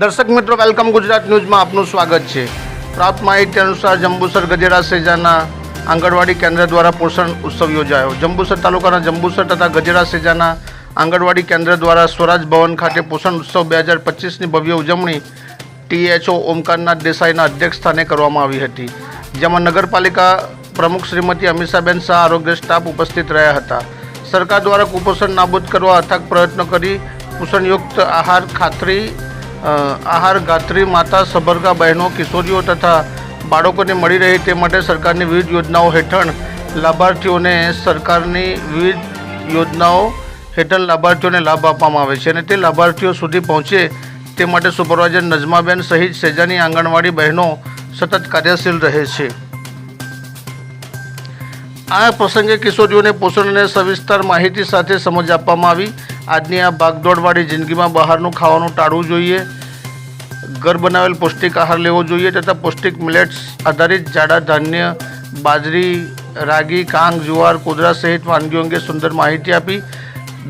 દર્શક મિત્રો વેલકમ ગુજરાત ન્યૂઝમાં આપનું સ્વાગત છે. પ્રાપ્ત માહિતી અનુસાર જંબુસર, ગજેરા, સેજાના આંગણવાડી કેન્દ્ર દ્વારા પોષણ ઉત્સવ યોજાયો. જંબુસર તાલુકાના જંબુસર તથા ગજેરા, સેજાના આંગણવાડી કેન્દ્ર દ્વારા સ્વરાજ ભવન ખાતે પોષણ ઉત્સવ બે હજાર પચીસની ભવ્ય ઉજવણી ટીએચઓ ઓમકારનાથ દેસાઈના અધ્યક્ષ સ્થાને કરવામાં આવી હતી, જેમાં નગરપાલિકા પ્રમુખ શ્રીમતી અમીષાબેન શાહ, આરોગ્ય સ્ટાફ ઉપસ્થિત રહ્યા હતા. સરકાર દ્વારા કુપોષણ નાબૂદ કરવા અથાગ પ્રયત્નો કરી પોષણયુક્ત આહાર ખાતરી આહાર ગાત્રી માતા સબરગા બહેનો, કિશોરીઓ તથા બાળકોને મળી રહે તે માટે સરકારની વિવિધ યોજનાઓ હેઠળ લાભાર્થીઓને સરકારની વિવિધ યોજનાઓ હેઠળ લાભાર્થીઓને લાભ આપવામાં આવે છે અને તે લાભાર્થીઓ સુધી પહોંચે તે માટે સુપરવાઇઝર નજમાબેન સહિત સેજાની આંગણવાડી બહેનો સતત કાર્યશીલ રહે છે. આ પ્રસંગે કિશોરીઓને પોષણ અને સવિસ્તાર માહિતી સાથે સમજ આપવામાં આવી. આજની આ ભાગદોડવાળી જિંદગીમાં બહારનું ખાવાનું ટાળવું જોઈએ. ઘર બનાવેલ પૌષ્ટિક આહાર લેવો જોઈએ તથા પૌષ્ટિક મિલેટ્સ આધારિત જાડા ધાન્ય, બાજરી, રાગી, કાંગ, જુવાર, કોદરા સહિત વાનગીઓ અંગે સુંદર માહિતી આપી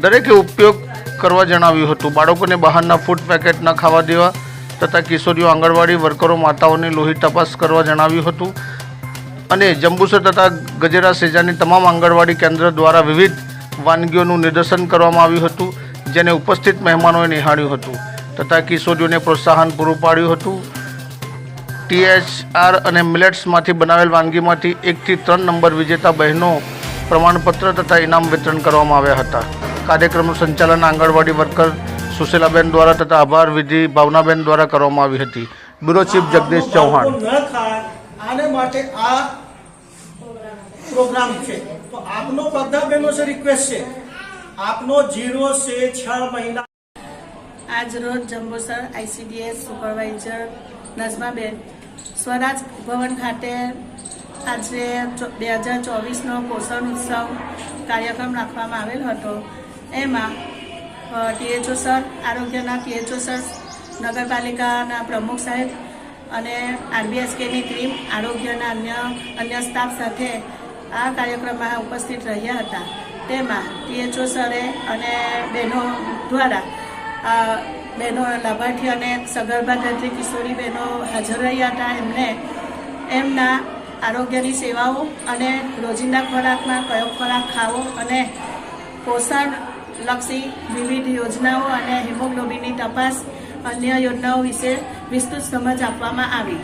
દરેકે ઉપયોગ કરવા જણાવ્યું હતું. બાળકોને બહારના ફૂડ પેકેટ ન ખાવા દેવા તથા કિશોરીઓ આંગણવાડી વર્કરો, માતાઓની લોહી તપાસ કરવા જણાવ્યું હતું અને જંબુસર તથા ગજેરા સેજાની તમામ આંગણવાડી કેન્દ્ર દ્વારા વિવિધ વાનગીઓનું નિદર્શન કરવામાં આવ્યું હતું, જેને ઉપસ્થિત મહેમાનોએ નિહાળ્યું હતું. તથા કિશોરીઓને પ્રોત્સાહન પૂરું પાડ્યું હતું. ટીએચઆર અને મિલેટ્સમાંથી બનાવેલ વાનગીમાંથી એકથી ત્રણ નંબર વિજેતા બહેનો પ્રમાણપત્ર તથા ઇનામ વિતરણ કરવામાં આવ્યા હતા. કાર્યક્રમનું સંચાલન આંગણવાડી વર્કર સુશીલાબેન દ્વારા તથા આભાર વિધિ ભાવનાબેન દ્વારા કરવામાં આવી હતી. Bureau chief Jagdish Chauhan. આપનો બધા છે છ મહિના. આજ રોજ જંબુસર આઈસીડીએસ સુપરવાઇઝર નઝમાબેન સ્વરાજ ભવન ખાતે આજે બે હજાર ચોવીસનો પોષણ ઉત્સવ કાર્યક્રમ રાખવામાં આવેલ હતો. એમાં ટીએચઓ સર, આરોગ્યના ટીએચઓ સર, નગરપાલિકાના પ્રમુખ સાહેબ અને આરબીએસકેની ટીમ, આરોગ્યના અન્ય અન્ય સ્ટાફ સાથે આ કાર્યક્રમમાં ઉપસ્થિત રહ્યા હતા. તેમાં ટીએચઓ સરે અને બહેનો દ્વારા આ બહેનો લાભાર્થી અને સગર્ભા ગર્ભી કિશોરી બહેનો હાજર રહ્યા હતા. એમને એમના આરોગ્યની સેવાઓ અને રોજિંદા ખોરાકમાં કયો ખોરાક ખાવો અને પોષણલક્ષી વિવિધ યોજનાઓ અને હિમોગ્લોબિનની તપાસ અન્ય યોજનાઓ વિશે વિસ્તૃત સમજ આપવામાં આવી.